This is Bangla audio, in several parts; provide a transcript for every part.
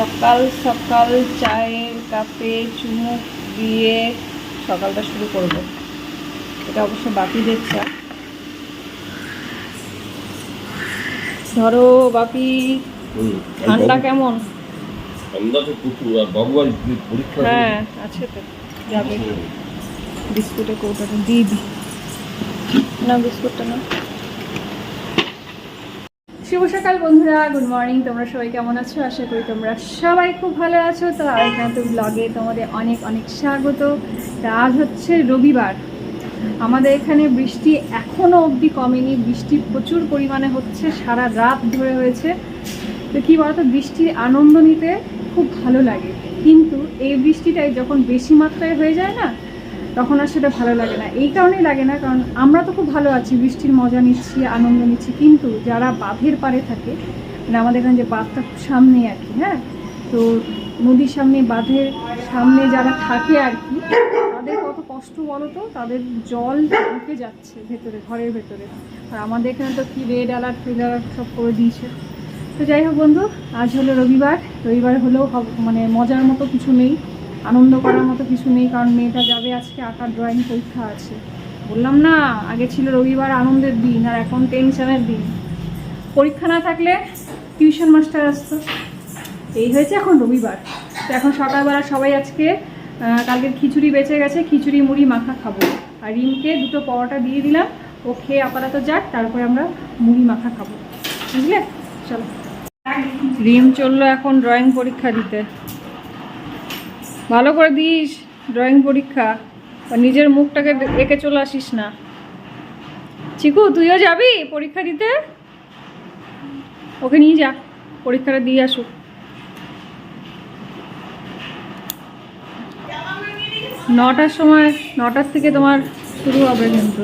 সকাল সকাল চায়ের কাপে চুমুক দিয়ে সকালটা শুরু করব। এটা অবশ্য বাপিদের চা। ধরো বাপি ঠান্ডা কেমন? ঠান্ডা তো প্রচুর আর বাবু আজ পরীক্ষা হ্যাঁ আছে তো। যাবে। বিস্কুটের কৌটাটা দিয়ে দিই না বিস্কুটটা না। শুভ সকাল বন্ধুরা গুড মর্নিং তোমরা সবাই কেমন আছো? আশা করি তোমরা সবাই খুব ভালো আছো। তো আরেকখানে তো ব্লগে তোমাদের অনেক অনেক স্বাগত। আজ হচ্ছে রবিবার। আমাদের এখানে বৃষ্টি এখনও অবধি কমেনি। বৃষ্টি প্রচুর পরিমাণে হচ্ছে, সারা রাত ধরে হয়েছে। তো কী বলতো, বৃষ্টির আনন্দ নিতে খুব ভালো লাগে। কিন্তু এই বৃষ্টিটাই যখন বেশি মাত্রায় হয়ে যায় না তখন আর সেটা ভালো লাগে না। এই কারণেই লাগে না, কারণ আমরা তো খুব ভালো আছি, বৃষ্টির মজা নিচ্ছি, আনন্দ নিচ্ছি, কিন্তু যারা বাঁধের পাড়ে থাকে মানে আমাদের এখানে যে বাঁধটা সামনে আর কি হ্যাঁ? তো নদীর সামনে, বাঁধের সামনে যারা থাকে আর কি, তাদের কত কষ্ট বলো তো তাদের জল ঢুকে যাচ্ছে ভেতরে, ঘরের ভেতরে। আর আমাদের এখানে তো কি রেড অ্যালার্ট ফেড অ্যালার্ট সব করে দিয়েছে। তো যাই হোক বন্ধু, আজ হলো রবিবার রবিবার হলেও মানে মজার মতো কিছু নেই। আনন্দ করার মতো কিছু নেই, কারণ মেয়েটা যাবে আজকে, আঁকার ড্রয়িং পরীক্ষা আছে। বললাম, না, আগে ছিল রবিবার আনন্দের দিন, আর এখন টেনশনের দিন। পরীক্ষা না থাকলে টিউশন মাস্টার আসতো। এই হয়েছে এখন রবিবার। তো এখন সকালবেলা সবাই আজকে কালকের খিচুড়ি বেঁচে গেছে, খিচুড়ি, মুড়ি, মাখা খাব। আর রিমকে দুটো পরোটা দিয়ে দিলাম, ও খেয়ে আপাতত যাক, তারপরে আমরা মুড়ি, মাখা খাব। বুঝলে? চলো। রিম চলল এখন ড্রয়িং পরীক্ষা দিতে। ভালো করে দিস ড্রয়িং পরীক্ষা। নিজের মুখটাকে এঁকে চলে আসিস না। চিকু, তুইও যাবি পরীক্ষা দিতে? ওকে নিয়ে যা, পরীক্ষাটা দিয়ে আসুক। নটার সময়, নটার থেকে তোমার শুরু হবে কিন্তু।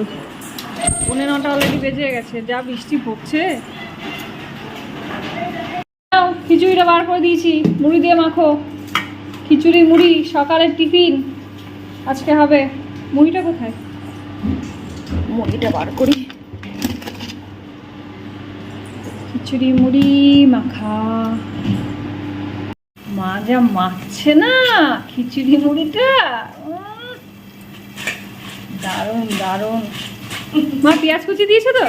পৌনে নটা অলরেডি বেজে গেছে, যা বৃষ্টি পড়ছে। খিচুড়িটা বার করে দিয়েছি, মুড়ি দিয়ে মাখো। খিচুড়ি মুড়ি সকালের টিফিন। আজকে হবে মুড়িটা কোথায়? মুড়িটা বার করি। খিচুড়ি মুড়ি মাখা। মা যা মাখছে না খিচুড়ি মুড়িটা। দারুণ দারুণ। মা পেঁয়াজ কুচি দিয়েছ তো?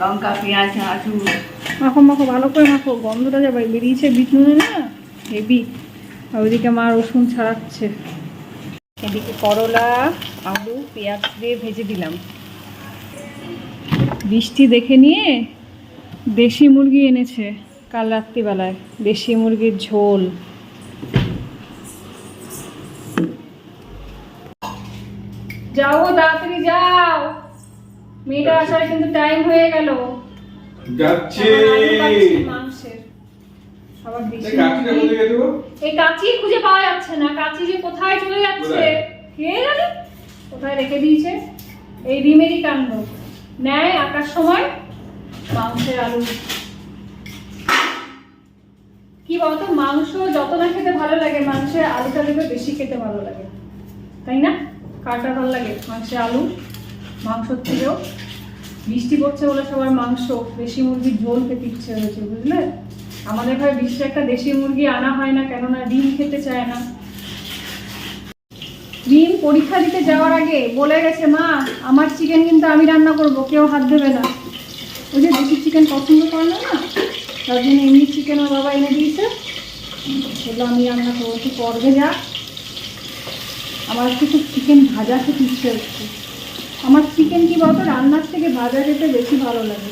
লঙ্কা পেঁয়াজ আলু মাখো মাখো ভালো করে মাখো। গন্ধটা যা বেরিয়েছে বিট নুনে না হেভি। ওইদিকে মা রসুন ছাড়াচ্ছে। এদিকে করলা আলু পেঁয়াজ দিয়ে ভেজে দিলাম। বৃষ্টি দেখে নিয়ে দেশি মুরগি এনেছে কাল রাত্রিবেলায় দেশি মুরগির ঝোল। যাও তাড়াতাড়ি যাও। মেয়েটা আসার কিন্তু টাইম হয়ে গেল। যাচ্ছে। এখন আলু কাটছি মাংসের। আবার দেশি কাঠিটা মুরগি। কোথায় গেছে এই কাঁচি খুঁজে পাওয়া যাচ্ছে না। কাঁচি যে কোথায় চলে যাচ্ছে কে জানে? কোথায় রেখে দিয়েছে? এই ডিমেরই কাণ্ড। নেয় আঁকার সময় মাংসের আলু। কি বলতো মাংস যত না খেতে ভালো লাগে মাংসের আলুটা দেখবে বেশি খেতে ভালো লাগে। তাই না? কাটা ভালো লাগে? মাংসের আলু মাংসর থেকেও। বৃষ্টি পড়ছে বলে সবার মাংস। দেশি মুরগির ঝোল খেতে ইচ্ছে হয়েছে বুঝলে? আমাদের ঘরে বিশ্বে একটা দেশি মুরগি আনা হয় না, কেননা ডিম খেতে চায় না। ডিম পরীক্ষা দিতে যাওয়ার আগে বলে গেছে, মা, আমার চিকেন কিন্তু আমি রান্না করব, কেউ হাত দেবে না। ওই যে দেশি চিকেন পছন্দ করে না না তার জন্য এমনি চিকেন ওর বাবা এনে দিয়েছে। সেগুলো আমি রান্না করব তুই করবে যা। আমার কিছু চিকেন ভাজা খেতে ইচ্ছে হচ্ছে। আমার চিকেন কি বলতো, রান্নার থেকে ভাজা খেতে বেশি ভালো লাগে।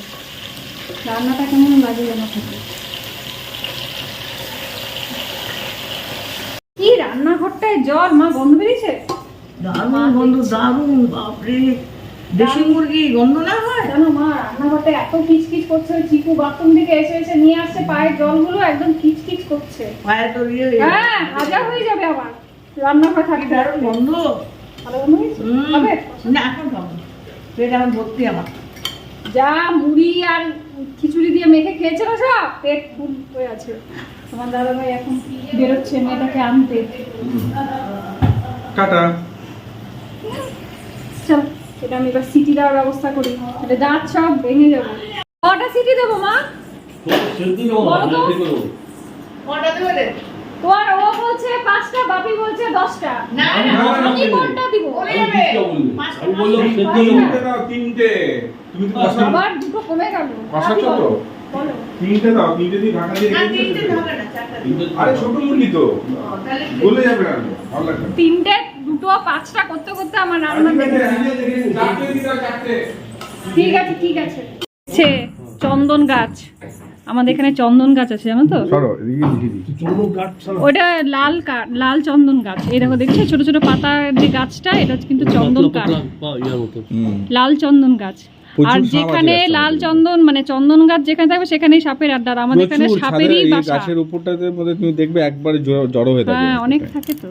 রান্নাটা কেমন লাগে যেন থাকে রান্নাঘরটায় জ্বর? মা গন্ধ বেরিয়েছে? দারুণ গন্ধ দারুণ বাপরে। দেশি মুরগি গন্ধ না হয়? জানো মা রান্নাঘরটা এত কিচকিচ করছে চিকু বাথরুম থেকে এসে এসে নিয়ে আসছে পায়ের জলগুলো একদম কিচকিচ করছে। পায়ে তো ইয়ে হ্যাঁ হাজার হয়ে যাবে আবার। রান্নাঘর কি থাকতে দারুণ গন্ধ। ভালো গন্ধ? হবে? না এখন খাব। পেট এখন ভর্তি আমার। যা মুড়ি আর খিচুড়ি দিয়ে মেখে খেয়েছে না সব? পেট ফুল হয়ে আছে। তোমার দাদা ভাই এখন বেরোচ্ছে মেয়েটাকে আনতে। টাটা। চল এটা আমি এবার সিটি দেওয়ার ব্যবস্থা করি। এটা দাঁত সব ভেঙে যাবে। কটা সিটি দেবো মা? বলো তো। কটা দেবে রে? তোমার ও বলছে পাঁচটা বাপি বলছে দশটা। না, না, আমি কোনটা দিব? বলে আমি যাবে। পাঁচটা আমি বললাম পাঁচটা। সেদ্ধ তিনটে দাও তিনটে। তুমি তো আবার দুটো কমে গেল। বাপি ছোট? তিনটে দাও তিনটে দিয়ে ঢাকা দিয়ে না, তিনটে। হবে। না, চারটা আরে ছোট মুরগি তো। বলে যাবে না। ভালো লাগবে তিনটে দুটো পাঁচটা করতে করতে আমার রান্না ঠিক আছে, চারটে। ঠিক আছে ঠিক আছে। চন্দন গাছ। আমাদের এখানে চন্দন গাছ আছে জানো তো? ওটা লাল লাল চন্দন গাছ। এই দেখো দেখছ ছোট ছোট পাতার যে গাছটা এটা কিন্তু চন্দন কাঠ। লাল চন্দন গাছ। আর যেখানে লাল চন্দন মানে চন্দন গাছ যেখানে থাকবে সেখানেই সাপের আড্ডা। আর আমাদের এখানে সাপেরই বাসা। গাছের উপরটাতে মধ্যে তুমি দেখবে একবারে জড়ো হয়ে থাকবে। হ্যাঁ অনেক থাকে তো।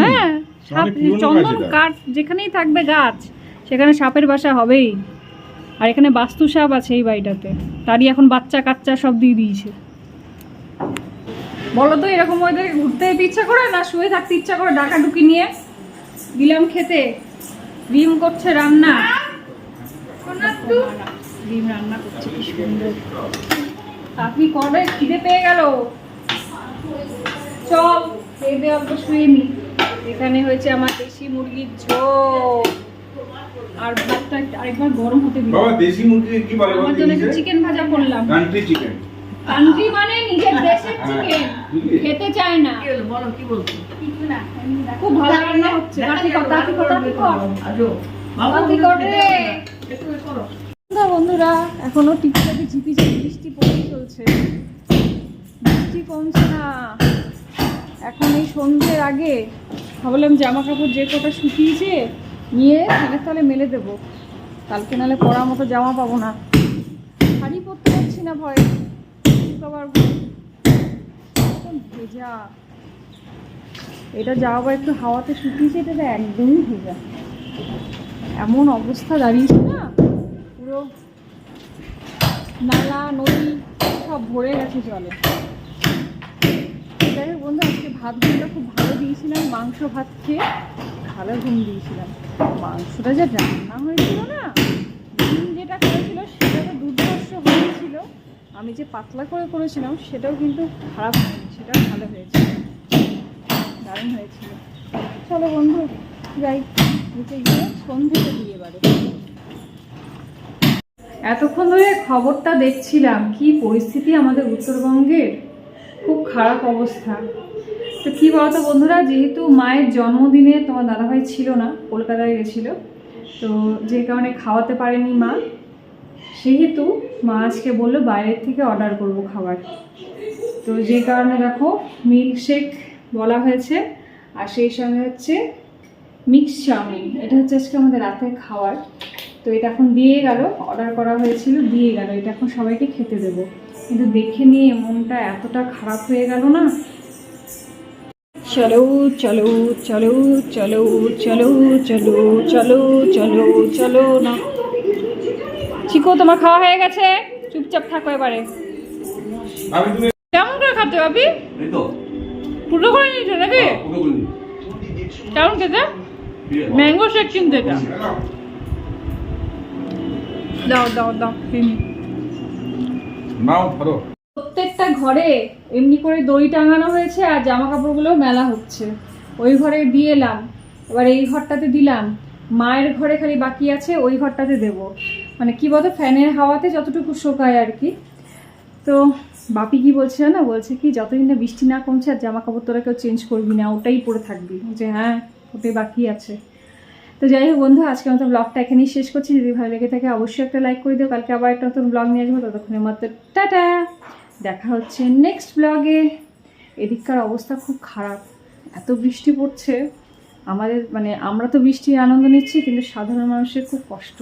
হ্যাঁ সাপ চন্দন গাছ কাঠ যেখানেই থাকবে গাছ সেখানে সাপের বাসা হবেই। আর এখানে বাস্তু সাপ আছে এই বাড়িটাতে। তারই এখন বাচ্চা কাচ্চা সব দিয়ে দিয়েছে। বলো তো এরকম ওদের ঘুরতে যেতে ইচ্ছা করে না? শুয়ে থাকতে ইচ্ছা করে ডাকা ডুকি নিয়ে? দিলাম খেতে। ডিম করছে রান্না। ডিম রান্না করছে কি সুন্দর। আপনি কবে খিদে পেয়ে গেল? চল খেয়ে দিয়ে অল্প শুয়ে নি এখানে হয়েছে আমার দেশি মুরগির ঝোল। আর ভাতটা আরেকবার গরম হতে দিই বাবা দেশি মুরগি কি বলে আমার জন্য একটু চিকেন ভাজা করলাম। কান্ট্রি চিকেন কান্ট্রি মানে নিজের দেশের হ্যাঁ, চিকেন খেতে চায় না। কি হলো, বলো, কি বলছো? খুব ভালো রান্না হচ্ছে। তাতি কর আজো। বাবা, তাতি কর একটু করো। বন্ধুরা, এখনও টিপটাপি ঝিপি ঝিপি বৃষ্টি পড়েই চলছে। বৃষ্টি কমছে না। এখন এই সন্ধ্যের আগে ভাবলাম জামা কাপড় যে কটা শুকিয়েছে নিয়ে ফ্যানের তলে মেলে দেবো। কালকে নালে পড়ার মতো জামা পাবো না। শাড়ি পরতে পারছি না ভয়ে। ভেজা। এটা যা আবার একটু হাওয়াতে শুকিয়েছে, এটা একদমই ভেজা। এমন অবস্থা দাঁড়িয়েছে না, পুরো নালা, নদী সব ভরে গেছে জলে। বন্ধু, আজকে ভাতগুলো খুব ভালো দিয়েছিলাম, মাংস ভাত খেয়ে। ভালো ঘুম দিয়েছিলাম। মাংসটা যা রান্না হয়েছিল না ডিম যেটা করেছিল সেটা তো দুর্ধর্ষ হয়েছিল। আমি যে পাতলা করে করেছিলাম সেটাও কিন্তু খারাপ হয়নি, সেটাও ভালো হয়েছিল দারুণ হয়েছিল। চলো বন্ধু, যাই, নিচে গিয়ে সন্ধেটা দিয়ে এবারে এতক্ষণ ধরে খবরটা দেখছিলাম, কি পরিস্থিতি আমাদের উত্তরবঙ্গের? খুব খারাপ অবস্থা। তো কি বলতো বন্ধুরা, যেহেতু মায়ের জন্মদিনে তোমার দাদাভাই ছিল না, কলকাতায় গেছিল, তো যে কারণে খাওয়াতে পারেনি মা। সেহেতু মা আজকে বলল বাইরের থেকে অর্ডার করব খাবার। তো যে কারণে দেখো মিল্কশেক বলা হয়েছে, আর সেই সঙ্গে হচ্ছে মিক্স চাউমিন। এটা হচ্ছে আজকে আমাদের রাতের খাবার তো এটা এখন দিয়ে গেল অর্ডার করা হয়েছিল, দিয়ে গেল। এটা এখন সবাইকে খেতে দেবো। কিন্তু দেখে নিয়ে মনটা এতটা খারাপ হয়ে গেল না চলো চলো চলো চলো চলো চলো চলো চলো চলো না। চিকো তোমার খাওয়া হয়ে গেছে? চুপচাপ থাকো এবারে। কেমন করে খাতে পাবি পুরো করে নিয়েছো নাকি? হ্যাঁ। কেমন খেতে? ম্যাঙ্গো শেক কিন্তু এটা। দাও দাও দাও খেয়ে ঘরে এমনি করে দড়ি টাঙানো হয়েছে আর জামা কাপড়গুলো মেলা হচ্ছে। ওই ঘরে দিয়ে এলাম, এবার এই ঘরটাতে দিলাম। মায়ের ঘরে খালি বাকি আছে, ওই ঘরটাতে দেব। মানে কি বলতো, ফ্যানের হাওয়াতে যতটুকু শোকায় আর কি। তো বাপি কি বলছে না বলছে কি, যতদিন না বৃষ্টি না কমছে আর জামা কাপড় তোরা কেউ চেঞ্জ করবি না, ওটাই পরে থাকবি। যে হ্যাঁ ওটাই বাকি আছে। তো যাই হোক বন্ধু, আজকে মতো ব্লগটা এখানেই শেষ করছি। যদি ভালো লেগে থাকে অবশ্যই একটা লাইক করে দিও। কালকে আবার একটা নতুন ব্লগ নিয়ে আসব, ততক্ষণের মতো টাটা! দেখা হচ্ছে নেক্সট ব্লগে এদিককার অবস্থা খুব খারাপ। এত বৃষ্টি পড়ছে। আমাদের মানে আমরা তো বৃষ্টির আনন্দ নিচ্ছি, কিন্তু সাধারণ মানুষের খুব কষ্ট।